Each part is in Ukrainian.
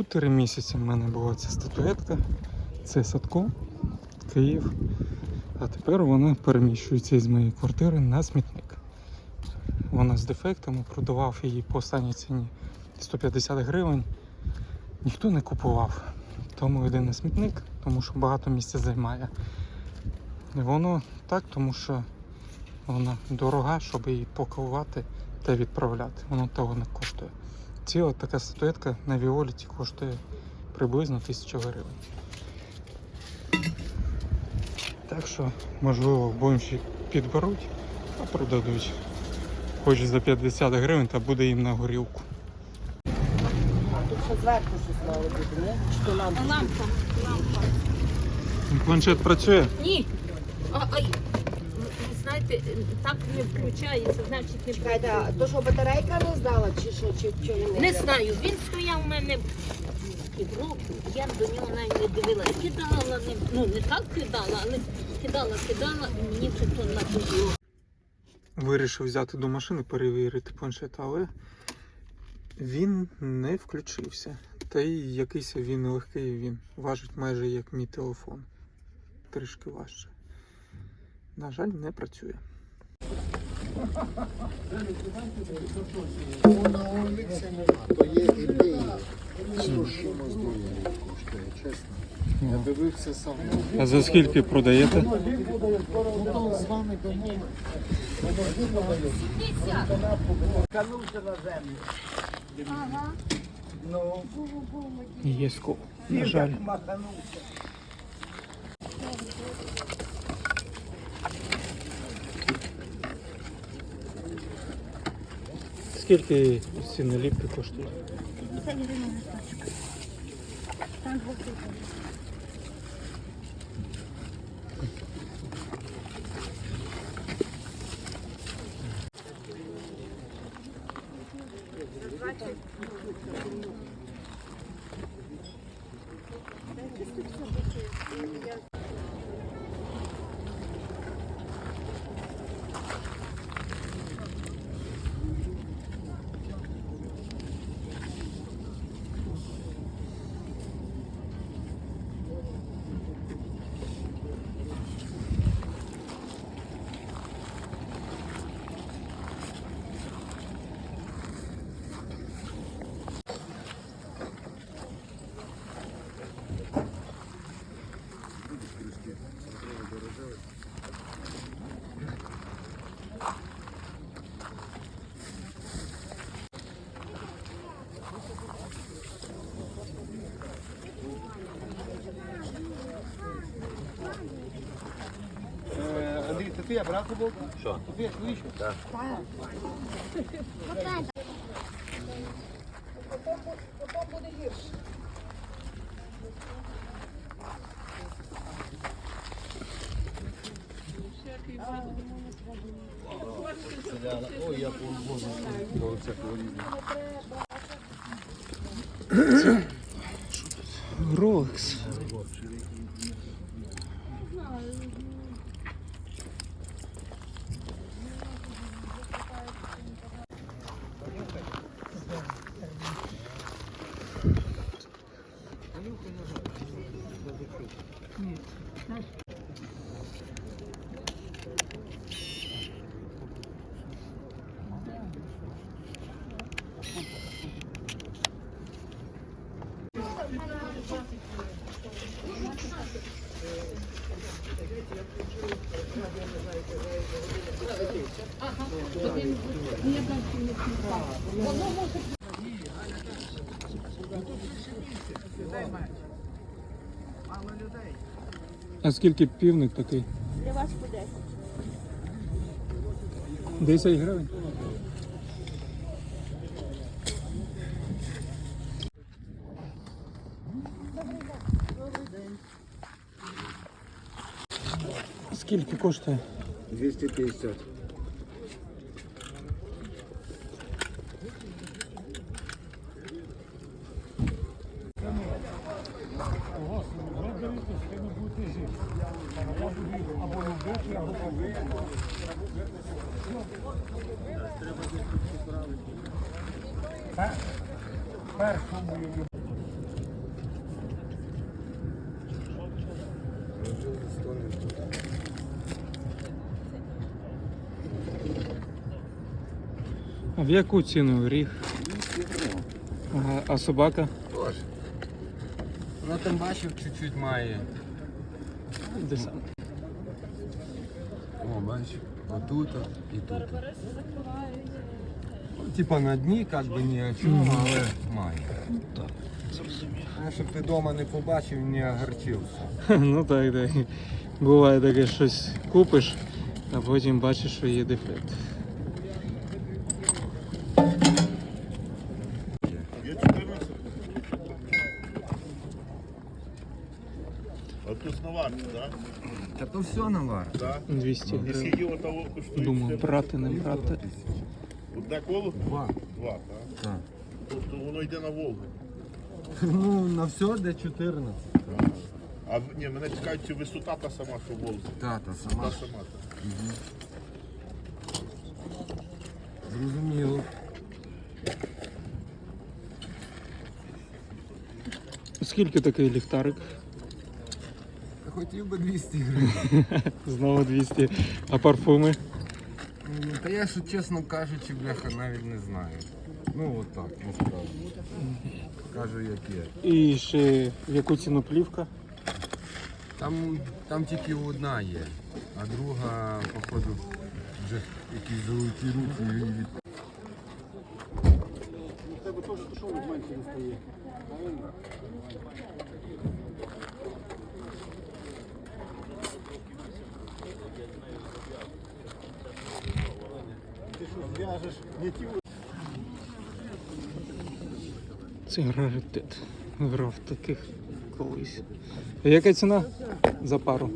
Чотири місяці в мене була ця статуетка. Це Садко, Київ. А тепер вона переміщується із моєї квартири на смітник. Вона з дефектами, продавав її по останній ціні 150 гривень. Ніхто не купував. Тому йде на смітник, тому що багато місця займає. І воно так, тому що вона дорога, щоб її пакувати та відправляти. Воно того не коштує. Ціла така статуетка на Віоліті коштує приблизно 1000 гривень. Так що, можливо, в Бомші підберуть, а продадуть. Хоч за 50 гривень, та буде їм на горілку. Тут ще зверху щось мало бути, не? Чи то лампа? Лампа, лампа. Планшет працює? Ні. А, ай. Так не включається, значить не Чекайте, а то що батарейка не здала, чи що, чи чи він Не знаю, він стояв у мене півроку, я до нього навіть не дивилася. Кидала, не, ну не так кидала, але кидала, кидала, і мені вже то надоїло. Вирішив взяти до машини, перевірити планшет, але він не включився. Та й якийсь він легкий, він важить майже як мій телефон. Трішки важче. На жаль, не працює. То є ідеї. Що що мозгує коштує, чесно. Я дивився сам. А за скільки продаєте? Ну то з вами. Канувся на землю. Ну, Є скоп. На жаль. маханувся. Скільки ці наліпки коштують? Це ти я брати був? Що? Ти я слышу? Так. Ой, я по Боже, всякого різного. А скільки півник такий? Для вас по 10. 10 гривень. Скільки коштує? 250. А в яку ціну ріг? Ага, а собака? Ну там бачив, чуть-чуть має. Де сам? О, бачиш, отут і тут. Ну, Типа на дні, як би ні о чому, але має. Так, зрозумів. А щоб ти вдома не побачив, не огорчився. Ну так, так. Буває таке, щось купиш, а потім бачиш, що є дефект. то все навар. Так. 200 І гривень. скільки отого коштує? Думав, брати, не брати. Одне коло? Два. Два, так? Так. Тобто воно йде на Волгу. Ну, на все де 14. А в- ні, мене цікавить, чи висота та сама, що в Волзі. Тата, Та сама. сама. так. Зрозуміло. Скільки такий ліхтарик? Хотів би 200 гривень. Знову 200. А парфуми? Ну, Та я, що чесно кажучи, бляха, навіть не знаю. Ну от так, насправді. Кажу, як є. І ще в яку ціну плівка? Там, там тільки одна є, а друга, походу, вже якісь золоті руки і від Це раритет. Грав таких колись. Яка ціна за пару?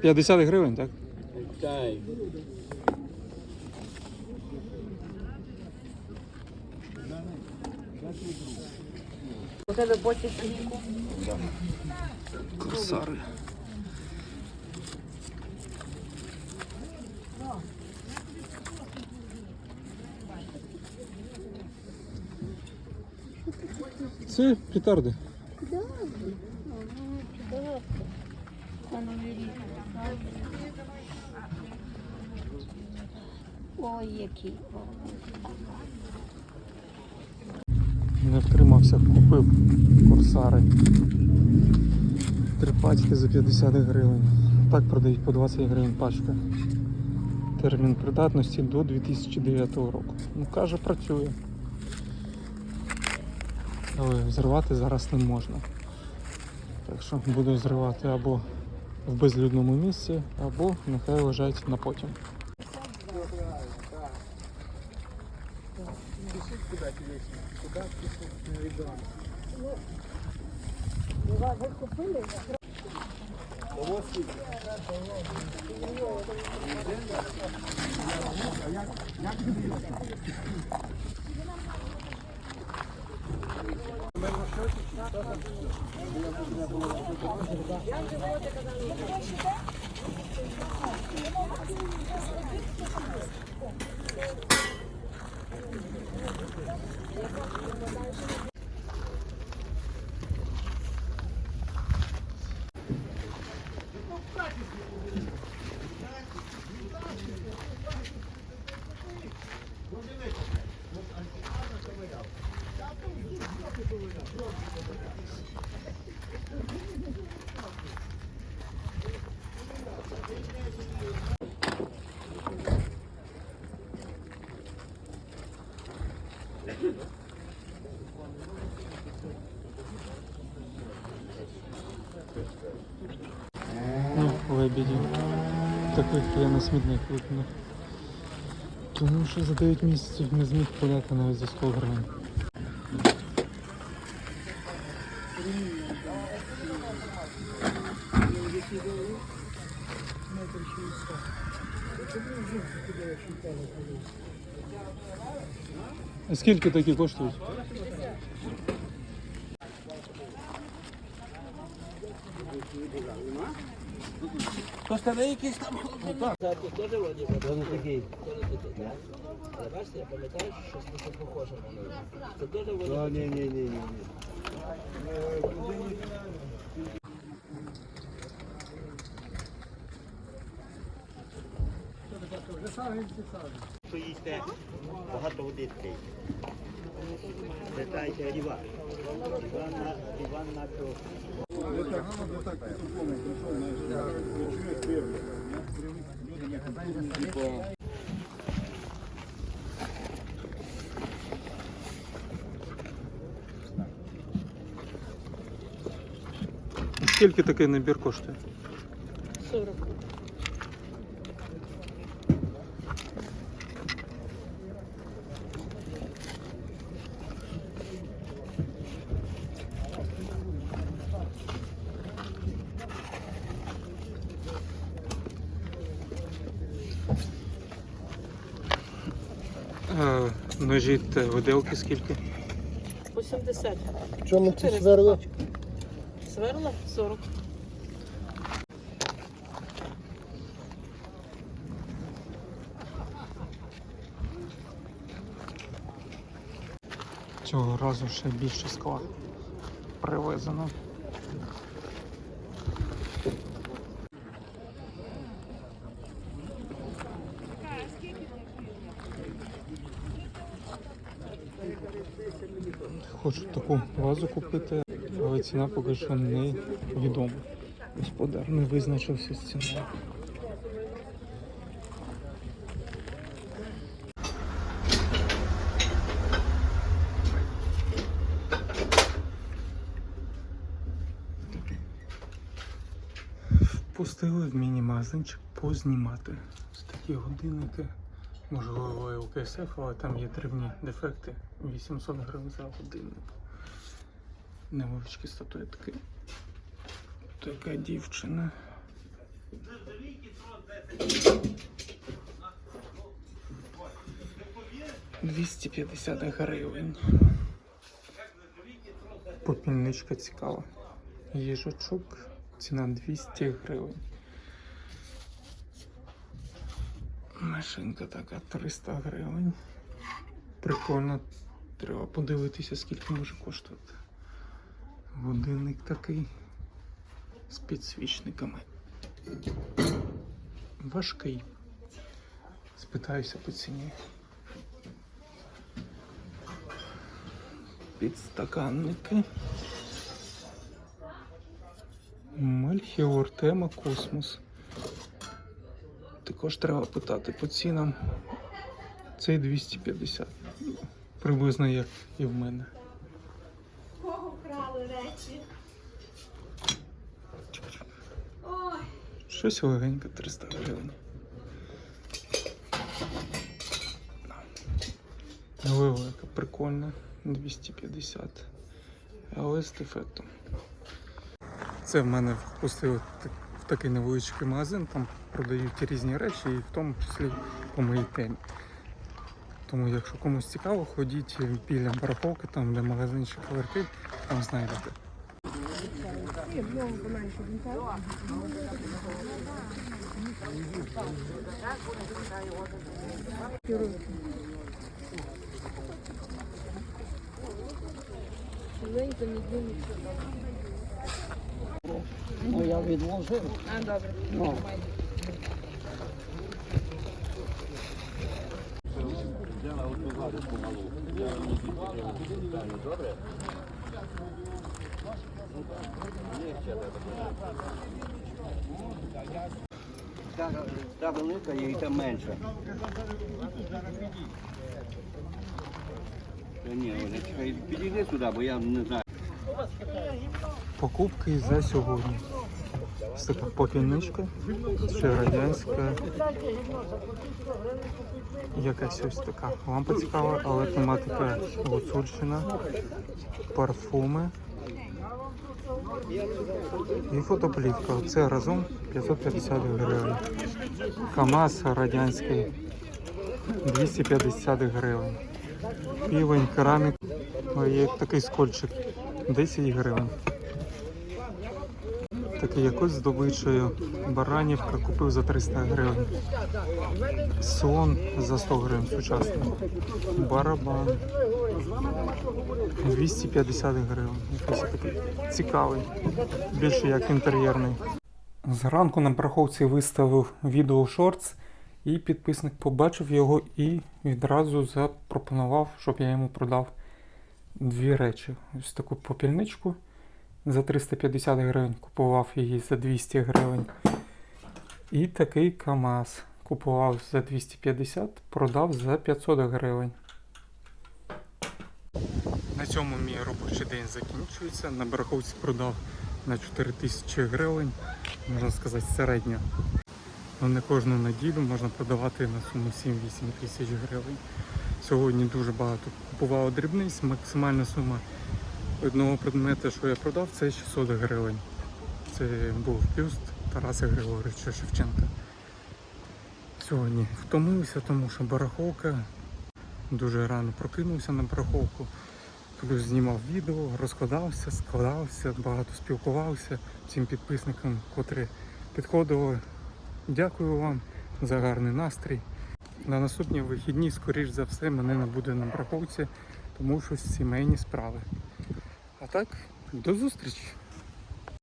50 гривень, так? У тебе Це петарди. Ой, який. Не втримався, купив корсари. Три пачки за 50 гривень. Так продають по 20 гривень пачка. Термін придатності до 2009 року. Ну каже, працює. Але зривати зараз не можна. Так що буду зривати або в безлюдному місці, або нехай лежать на потім. Yanca bu kadar. Bu kaşıda. лебідів. Таких я на смітник випнув. Тому що за 9 місяців не зміг поляти навіть за 100 гривень. А скільки такі коштують? Костяний якийсь там. Я пам'ятаю, що щось таке похоже на. Це теж їсте багато води пийте. Питайте ріва. Іван на Іван на Скільки такий набір коштує? Ножі та виделки скільки? 80. В чому ці сверла? Сверла 40. Цього разу ще більше скла привезено. Таку вазу купити, але ціна поки що не відома. Господар не визначився з ціною. Впустили в міні-магазинчик познімати. Ось такі годинники. Можливо, і у КСФ, але там є дрібні дефекти. 800 гривень за годинник. Невеличкі статуетки. Така дівчина. Двісті п'ятдесят гривень. Попільничка цікава. Їжачок. Ціна 200 гривень. Машинка така 300 гривень. Прикольно. Треба подивитися, скільки може коштувати. Годинник такий з підсвічниками. Важкий. Спитаюся по ціні. Підстаканники. Мельхіор тема космос. Також треба питати по цінам. Цей 250. Приблизно як і в мене. Кого вкрали речі? Ой, Щось легеньке 300 гривень. Велика, прикольна, 250. Але з дефектом. Це в мене впустили в такий невеличкий магазин, там продають різні речі, і в тому числі по моїй темі. Тому, якщо комусь цікаво, ходіть біля барахолки, там де магазинчик Аверкель, там знайдете. Ну я відложив. А, добре. Ну. Та, велика є і та менша. Та ні, Оля, чекай, підійди сюди, бо я не знаю. Покупки за сьогодні. Ось така покіничка, ще радянська. Якась ось така лампа цікава, але тематика гуцульщина, парфуми і фотоплівка. Це разом 550 гривень. КАМАЗ радянський 250 гривень. Півень, керамік, є такий скольчик 10 гривень. Такий якось здобичою. Баранівка купив за 300 гривень. Слон за 100 гривень сучасний. Барабан. 250 гривень. Якийсь такий цікавий. Більше як інтер'єрний. Зранку на парковці виставив відео шортс І підписник побачив його і відразу запропонував, щоб я йому продав дві речі. Ось таку попільничку за 350 гривень, купував її за 200 гривень. І такий КАМАЗ купував за 250, продав за 500 гривень. На цьому мій робочий день закінчується. На бараховці продав на 4000 гривень, можна сказати, середня. Ну, не кожну неділю можна продавати на суму 7-8 тисяч гривень. Сьогодні дуже багато купував дрібниць, максимальна сума одного предмета, що я продав, це 600 гривень. Це був бюст Тараса Григоровича Шевченка. Сьогодні втомився, тому що бараховка. Дуже рано прокинувся на бараховку. Плюс знімав відео, розкладався, складався, багато спілкувався всім підписникам, котрі підходили. Дякую вам за гарний настрій. На наступні вихідні, скоріш за все, мене не буде на бараховці, тому що сімейні справи. А так, до зустрічі!